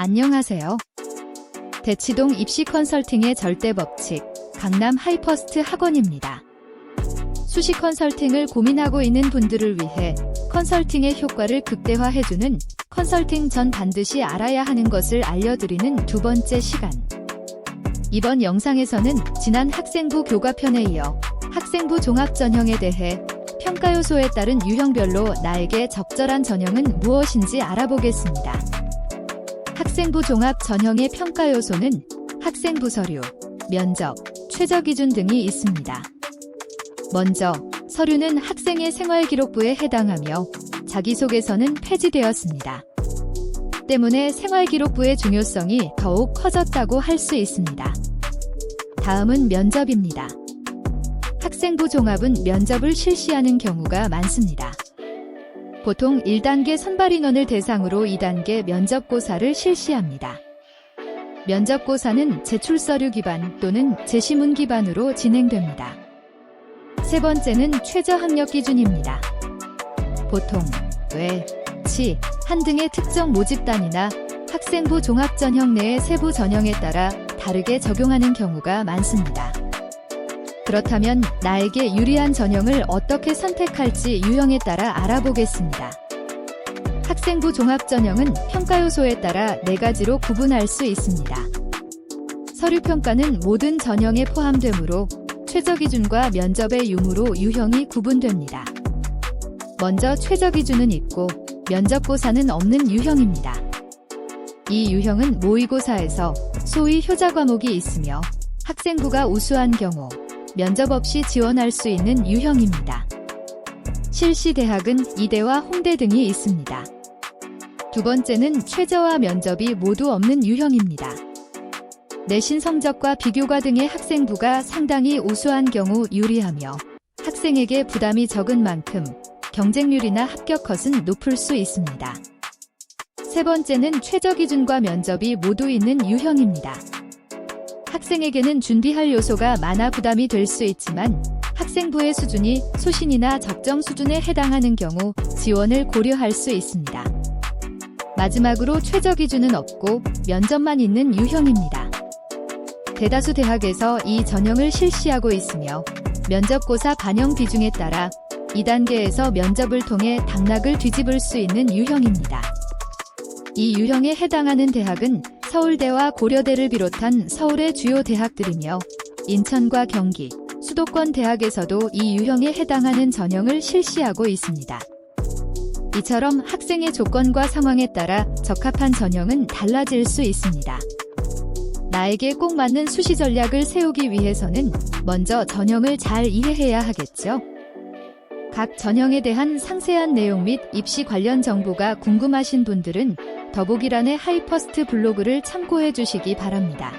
안녕하세요. 대치동 입시 컨설팅의 절대 법칙, 강남 하이퍼스트 학원입니다. 수시 컨설팅을 고민하고 있는 분들을 위해 컨설팅의 효과를 극대화해주는 컨설팅 전 반드시 알아야 하는 것을 알려드리는 두 번째 시간. 이번 영상에서는 지난 학생부 교과편에 이어 학생부 종합 전형에 대해 평가 요소에 따른 유형별로 나에게 적절한 전형은 무엇인지 알아보겠습니다. 학생부 종합 전형의 평가 요소는 학생부 서류, 면접, 최저 기준 등이 있습니다. 먼저 서류는 학생의 생활기록부에 해당하며 자기소개서는 폐지되었습니다. 때문에 생활기록부의 중요성이 더욱 커졌다고 할 수 있습니다. 다음은 면접입니다. 학생부 종합은 면접을 실시하는 경우가 많습니다. 보통 1단계 선발 인원을 대상으로 2단계 면접고사를 실시합니다. 면접고사는 제출서류 기반 또는 제시문 기반으로 진행됩니다. 세 번째는 최저 학력 기준입니다. 보통 외, 치, 한 등의 특정 모집단이나 학생부 종합 전형 내의 세부 전형에 따라 다르게 적용하는 경우가 많습니다. 그렇다면 나에게 유리한 전형을 어떻게 선택할지 유형에 따라 알아보겠습니다. 학생부 종합 전형은 평가 요소에 따라 네 가지로 구분할 수 있습니다. 서류 평가는 모든 전형에 포함되므로 최저 기준과 면접의 유무로 유형이 구분됩니다. 먼저 최저 기준은 있고 면접고사는 없는 유형입니다. 이 유형은 모의고사에서 소위 효자 과목이 있으며 학생부가 우수한 경우 면접 없이 지원할 수 있는 유형입니다. 실시 대학은 이대와 홍대 등이 있습니다. 두 번째는 최저와 면접이 모두 없는 유형입니다. 내신 성적과 비교과 등의 학생부가 상당히 우수한 경우 유리하며 학생에게 부담이 적은 만큼 경쟁률이나 합격 컷은 높을 수 있습니다. 세 번째는 최저 기준과 면접이 모두 있는 유형입니다. 학생에게는 준비할 요소가 많아 부담이 될 수 있지만 학생부의 수준이 소신이나 적정 수준에 해당하는 경우 지원을 고려할 수 있습니다. 마지막으로 최저 기준은 없고 면접만 있는 유형입니다. 대다수 대학에서 이 전형을 실시하고 있으며 면접고사 반영 비중에 따라 2단계에서 면접을 통해 당락을 뒤집을 수 있는 유형입니다. 이 유형에 해당하는 대학은 서울대와 고려대를 비롯한 서울의 주요 대학들이며 인천과 경기, 수도권 대학에서도 이 유형에 해당하는 전형을 실시하고 있습니다. 이처럼 학생의 조건과 상황에 따라 적합한 전형은 달라질 수 있습니다. 나에게 꼭 맞는 수시 전략을 세우기 위해서는 먼저 전형을 잘 이해해야 하겠죠. 각 전형에 대한 상세한 내용 및 입시 관련 정보가 궁금하신 분들은 더보기란의 하이퍼스트 블로그를 참고해 주시기 바랍니다.